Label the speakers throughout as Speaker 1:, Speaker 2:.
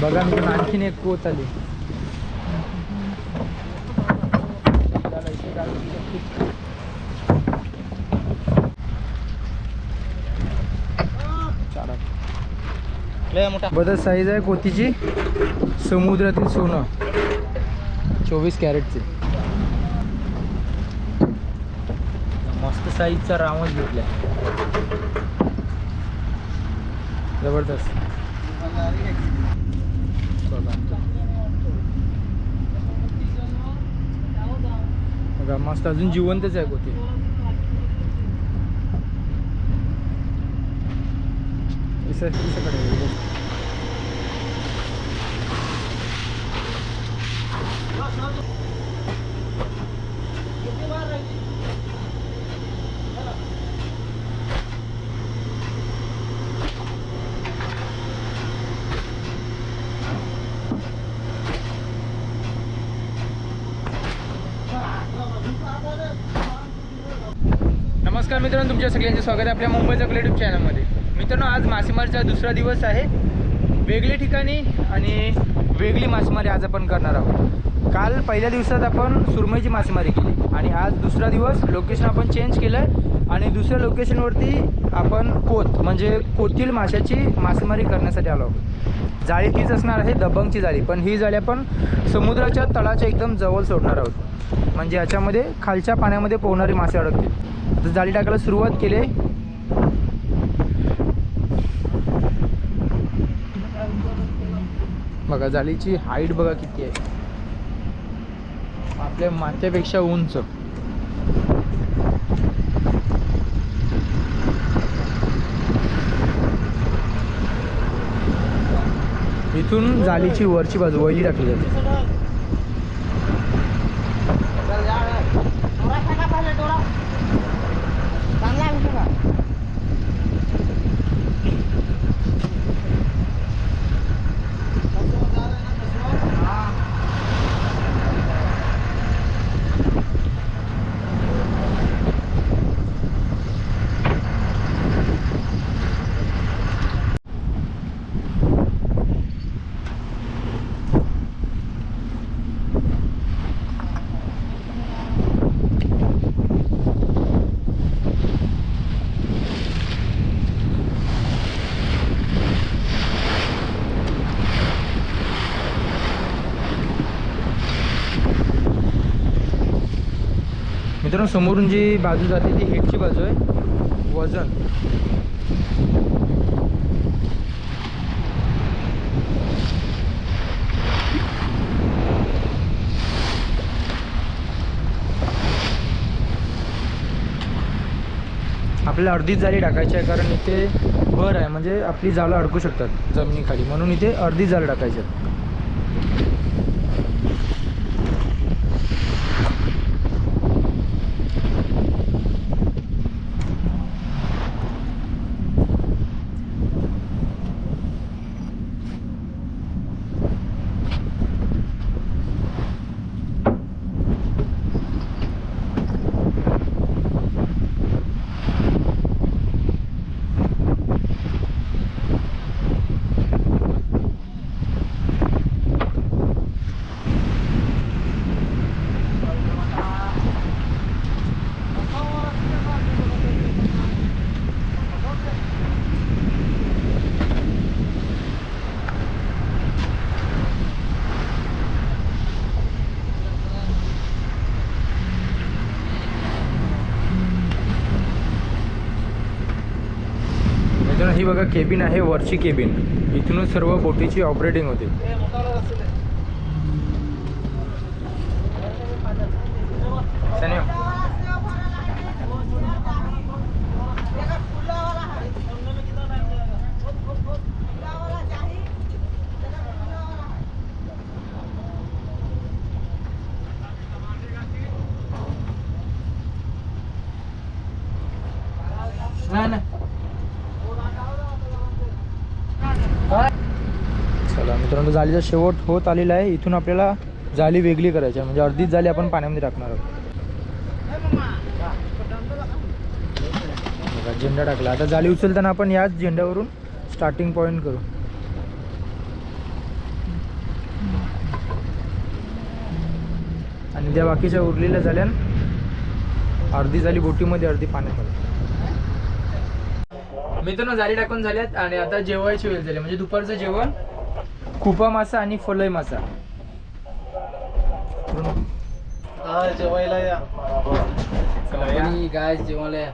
Speaker 1: बघा मी आणखीन एक कोच आली. बदल साईज आहे कोतीची. समुद्रातील सोनं. चोवीस कॅरेटचे. मस्त साईजचा रामच घेतला जबरदस्त. बघा मस्त अजून जिवंतच आहे कोती इसं नमस्कार मित्रांनो तुमच्या सगळ्यांचे स्वागत आहे आपल्या मुंबईच्या युट्यूब चॅनलमध्ये मित्रांनो आज मासेमारीचा दुसरा दिवस आहे. वेगळी ठिकाणी आणि वेगळी मासेमारी आज आपण करणार आहोत. काल पहिल्या दिवसात आपण सुरमईची मासेमारी केली आणि आज दुसरा दिवस लोकेशन आपण चेंज केलं आहे आणि दुसऱ्या लोकेशनवरती आपण कोत म्हणजे कोतील माशाची मासेमारी करण्यासाठी आलो आहोत. जाळी तीच असणार आहे दबंगची जाळी पण ही जाळी आपण समुद्राच्या तळाच्या एकदम जवळ सोडणार आहोत. म्हणजे याच्यामध्ये खालच्या पाण्यामध्ये पोहणारे मासे अडकतील. तर जाळी टाकायला सुरुवात केली बघा जाळीची हाईट बघा किती आहे. आपल्या माथ्यापेक्षा उंच. इथून जाळीची वरची बाजू वैली टाकली जाते. मित्रांनो समोरून जी बाजू जाते ती हेडची बाजू आहे. वजन. आपल्याला अर्धीच जाळी टाकायची आहे कारण इथे भर आहे म्हणजे आपली जाळं अडकू शकतात जमिनीखाली. म्हणून इथे अर्धी जाळं टाकायची आहे मित्रांनो ही बघा केबिन आहे वरची केबिन. इथूनच सर्व बोटीची ऑपरेटिंग होते. ना नाही नाही चला मित्रांनो जाळीचा शेवट होत आलेला आहे. इथून आपल्याला जाळी वेगळी करायची आहे. म्हणजे अर्धीच जाळी आपण पाण्यामध्ये टाकणार आहोत. झेंडा टाकला. आता जाळी उचलताना आपण याच झेंड्यावरून स्टार्टिंग पॉईंट करू. आणि त्या बाकीच्या उरलेल्या झाल्या अर्धी झाली बोटीमध्ये अर्धी पाण्यामध्ये. मित्रांनो जाळी टाकून झाल्यात आणि आता जेवायची वेळ झाली. म्हणजे दुपारचं जेवण कुपा मासा आणि फलई मासा.
Speaker 2: हा जेवायला या.
Speaker 1: आणि गाय जेवायला या.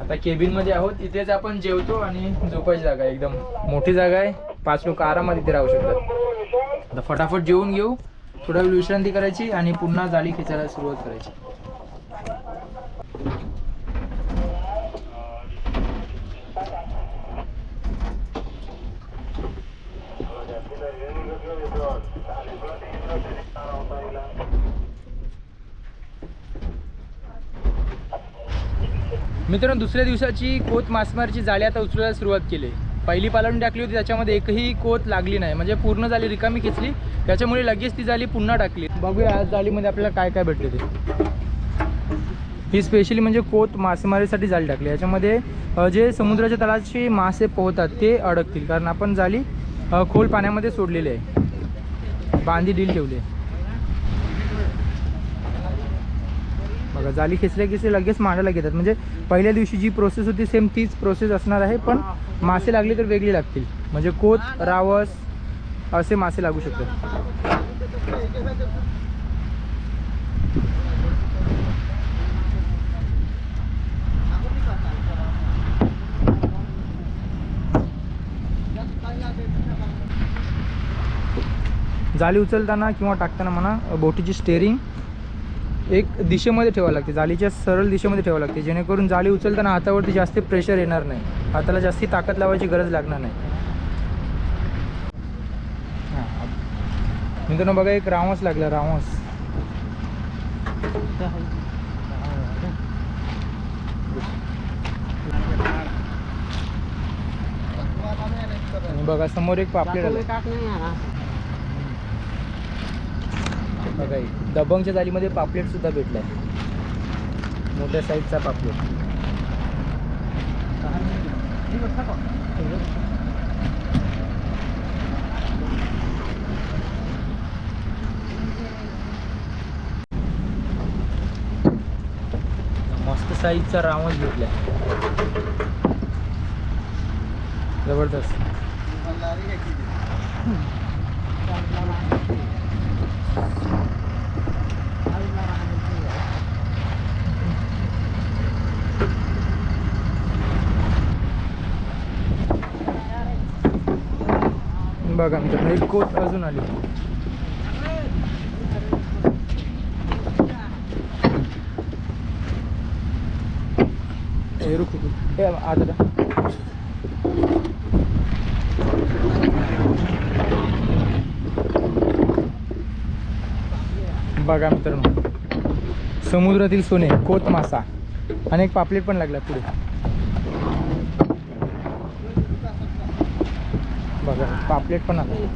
Speaker 1: आता केबिनमध्ये आहोत इथेच आपण जेवतो आणि झोपायची जागा आहे. एकदम मोठी जागा आहे. पाच लोक आरामात इथे राहू शकतात. आता फटाफट जेवून घेऊ. थोडा वेळ विश्रांती करायची आणि पुन्हा जाळी खेचायला सुरुवात करायची. मित्रांनो दुसऱ्या दिवसाची कोत मासेमारीची जाळी आता उचलायला सुरुवात केली. पहिली पालवून टाकली होती त्याच्यामध्ये एकही कोत लागली नाही. म्हणजे पूर्ण जाळी रिकामी खेचली त्याच्यामुळे लगेच ती जाळी पुन्हा टाकली. बघूया आज जाळीमध्ये आपल्याला काय काय भेटले ते. ही स्पेशली म्हणजे कोत मासेमारीसाठी जाळी टाकली. याच्यामध्ये जे समुद्राच्या तळाशी मासे पोहतात ते अडकतील. कारण आपण जाळी खोल पाण्यामध्ये सोडलेली आहे. बांधी डील ठेवली आहे. बघा जाळी खेचल्या खेचल्या लगेच मांडायला घेतात. म्हणजे पहिल्या दिवशी जी प्रोसेस होती सेम तीच प्रोसेस असणार आहे पण मासे लागले तर वेगळी लागतील. म्हणजे कोत रावस असे मासे लागू शकतात. जाळी उचलताना किंवा टाकताना म्हणा बोटीची स्टेअरिंग एक दिशेमध्ये ठेवावं लागते. जाळीच्या सरळ दिशेमध्ये ठेवावं लागते. जेणेकरून जाळी उचलताना हातावरती जास्त प्रेशर येणार नाही. हाताला जास्ती ताकद लावायची गरज लागणार नाही. हां. मित्रांनो बघा एक रावस लागला रावस. आणि बघा समोर एक पापलेट आलं. बघा दबंगच्या जालीमध्ये पापलेटसुद्धा भेटलाय. मोठ्या साईजचा पापलेट. मस्त साईजचा रावण भेटलाय. जबरदस्त. बघा मित्रांनो एक कोट अजून आली. हे रुक हे आता बघा मित्रांनो समुद्रातील सोने कोत मासा आणि एक पापलेट पण लागला पुढे. बघा पापलेट पण आलं.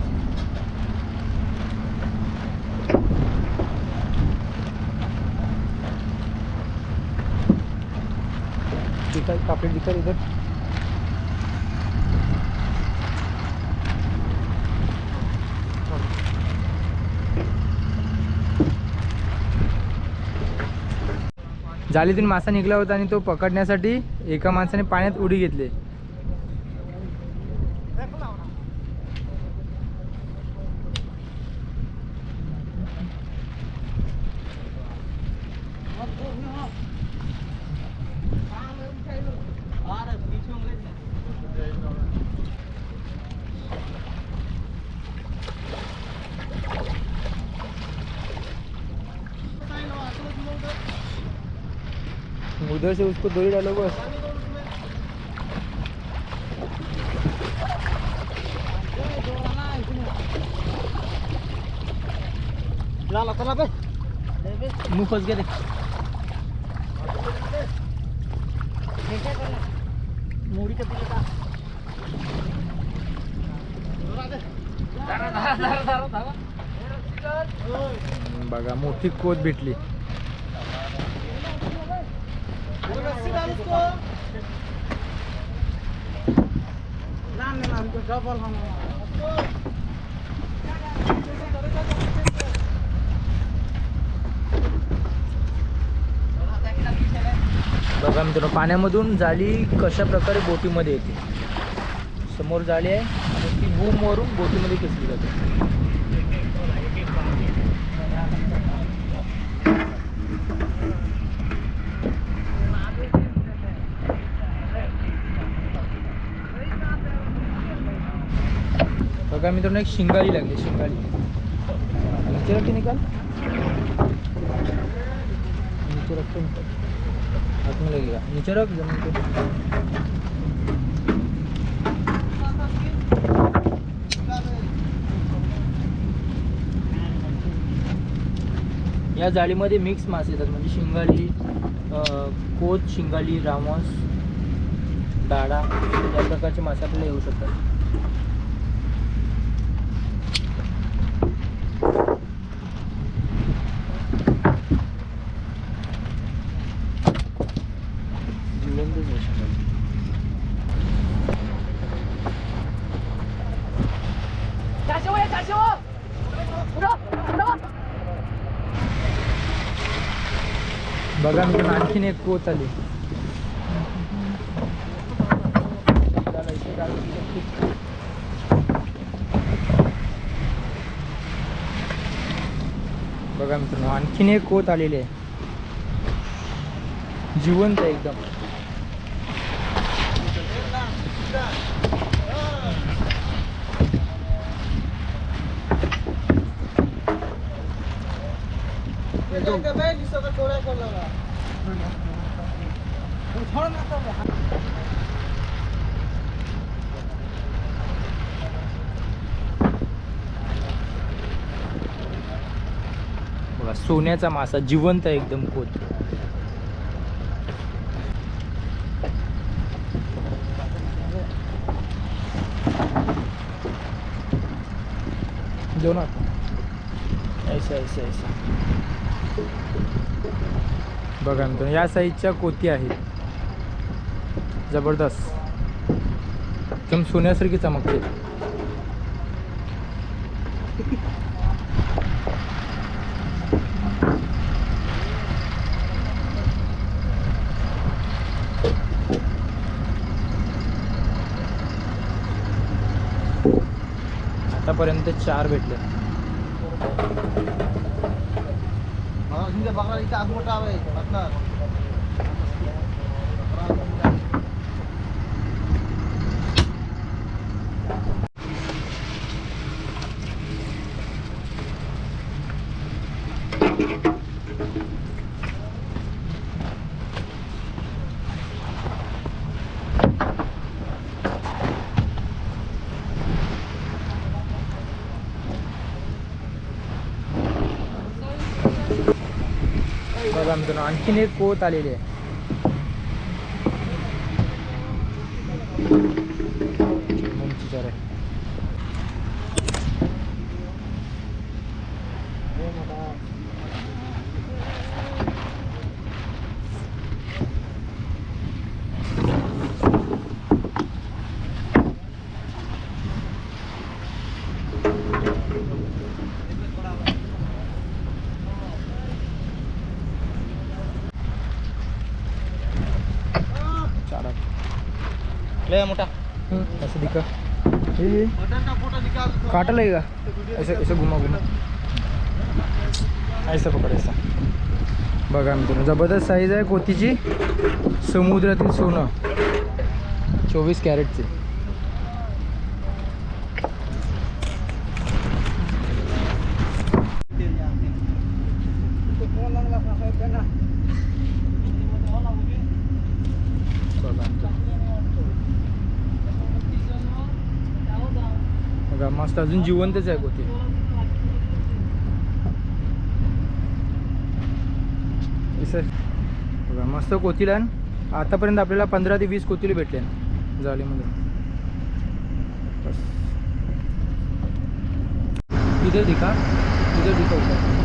Speaker 1: पापलेट दिसत इथं जालीतून मासा निघला होता आणि तो पकडण्यासाठी एका माणसाने पाण्यात उडी घेतली. उधर से उसको दो ही डालो बस। मुंह फंस गया देख। बघा मोठी कोत भेटली. बघा मित्रांनो पाण्यामधून जाळी कशा प्रकारे बोटीमध्ये येते. समोर जाळी आहे आणि ती बूमवरून बोटीमध्ये खेचली जाते. बघा मित्रांनो एक शिंगाली लागली के निकाल. नीचे रख के निकाल. हाथ में लगेगा नीचे रख जमीन या जाळीमध्ये मिक्स मासे येतात म्हणजे शिंगाली अं, कोच शिंगाली रामस डाळा या प्रकारचे मासे आपल्याला येऊ शकतात जिवंतच आहे शिंगाली बघा मी कोच आली. बघा मित्रांनो आणखीन एक कोत आलेली आहे. जिवंत आहे एकदम. बघा सोन्याचा मासा जिवंत आहे एकदम कोत देऊ ना ऐसा ऐसा ऐसा. बघा मित्रांनो या साईजच्या कोती आहेत. जबरदस्त. एकदम सोन्यासारखी चमकते आतापर्यंत चार भेटले.
Speaker 2: बकरा आहे आग मोठा आहे बकरा.
Speaker 1: बघा मित्रांनो आणखीन एक कोत आलेली आहे चिमणची चार आहे चार ले
Speaker 2: लय मोठा
Speaker 1: असं दिखा. ये
Speaker 2: आहे का फोटो
Speaker 1: काटा लगेगा. ऐसे ऐसे घुमा घुमा. ऐसा पकड ऐसा. बघा मित्रांनो जबरदस्त साईज आहे कोतीची. समुद्रातील सोनं. चोवीस कॅरेटचे बघा मित्रांनो. बघा मस्त अजून जिवंतच आहे कोती बघा मस्त कोतीला आतापर्यंत आपल्याला पंधरा ते वीस कोथिली भेटले जाळीमध्ये. बस. इधर दिखा. इधर दिखा ऊपर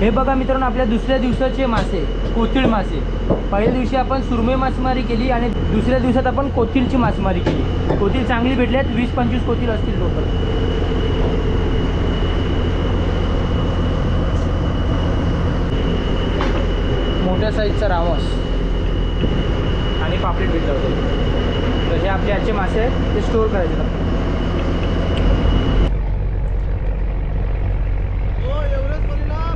Speaker 1: हे बघा मित्रांनो आपल्या दुसऱ्या दिवसाचे मासे कोथिळ मासे. पहिल्या दिवशी आपण सुरमई मासेमारी केली आणि दुसऱ्या दिवसात आपण कोथिळची मासेमारी केली. कोथिळ चांगली भेटली आहेत वीस पंचवीस कोथिळ असतील टोटल मोठ्या साईजचा रावस आणि पापलेट भेटलं होतं. तसे आपले आजचे मासे आहेत ते स्टोअर करायचे लागतात.
Speaker 2: हो एवढेच बोली ना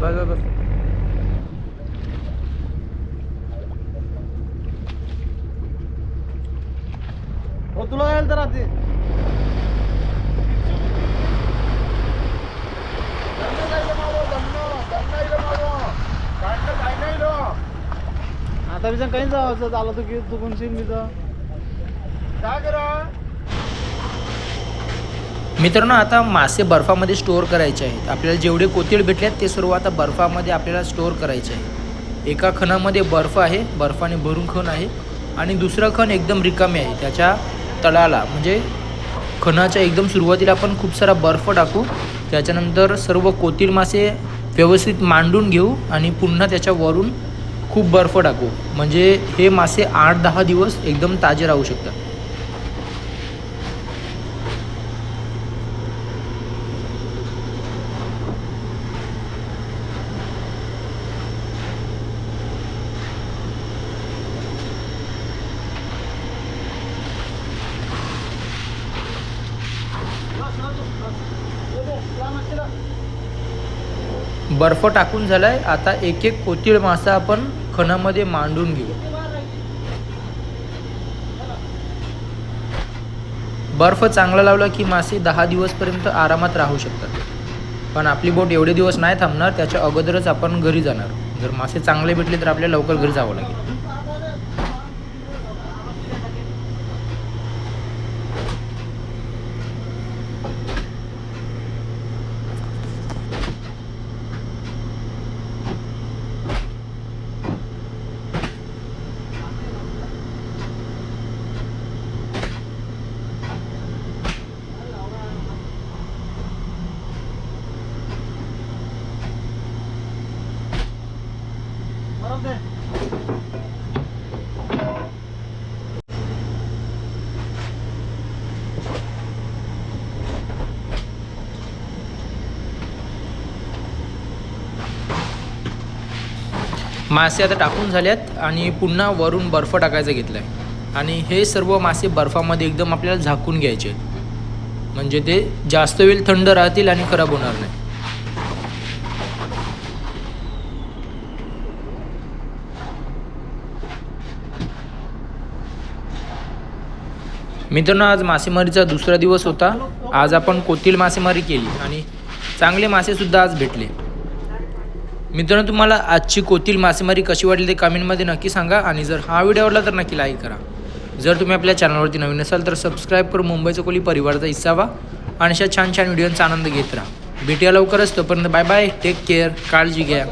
Speaker 1: बस बस बस
Speaker 2: हो तुला काय तर राहते आता विचार काही जावं झालं तू की तू कोणशी मी तर? काय करा
Speaker 1: मित्रांनो आता मासे बर्फामध्ये स्टोअर करायचे आहेत. आपल्याला जेवढे कोथिळ भेटले आहेत ते सर्व आता बर्फामध्ये आपल्याला स्टोअर करायचे आहे एका खणामध्ये बर्फ आहे बर्फाने भरून खण आहे. आणि दुसरं खण एकदम रिकामे आहे. त्याच्या तळाला. म्हणजे खणाच्या एकदम सुरुवातीला आपण खूप सारा बर्फ टाकू. त्याच्यानंतर सर्व कोथिर मासे व्यवस्थित मांडून घेऊ आणि पुन्हा त्याच्यावरून खूप बर्फ टाकू. म्हणजे हे मासे आठ दहा दिवस एकदम ताजे राहू शकतात. बर्फ टाकून झालाय. आता एक एक कोतीळ मासा आपण खणामध्ये मांडून घेऊ बर्फ चांगला लावला की मासे दहा दिवसपर्यंत आरामात राहू शकतात. पण आपली बोट एवढे दिवस नाही थांबणार त्याच्या अगोदरच आपण घरी जाणार. जर मासे चांगले भेटले तर आपल्याला लवकर घरी जावं लागेल. मासे आता टाकून झाल्यात आणि पुन्हा वरून बर्फ टाकायचा घेतला आहे आणि हे सर्व मासे बर्फामध्ये एकदम आपल्याला झाकून घ्यायचे म्हणजे ते जास्त वेळ थंड राहतील आणि खराब होणार नाही. मित्रांनो आज मासेमारीचा दुसरा दिवस होता. आज आपण कोतील मासेमारी केली आणि चांगले मासेसुद्धा आज भेटले. मित्रांनो तुम्हाला आजची कोतील मासेमारी कशी वाटली ते कमेंटमध्ये नक्की सांगा आणि जर हा व्हिडिओ आवडला तर नक्की लाईक करा. जर तुम्ही आपल्या चॅनलवरती नवीन असाल तर सबस्क्राईब करून मुंबईचा कोली परिवाराचा हिस्सा व्हा आणि अशा छान छान व्हिडिओंचा आनंद घेत राहा. भेटूया लवकरच. तोपर्यंत बाय बाय टेक केअर काळजी घ्या.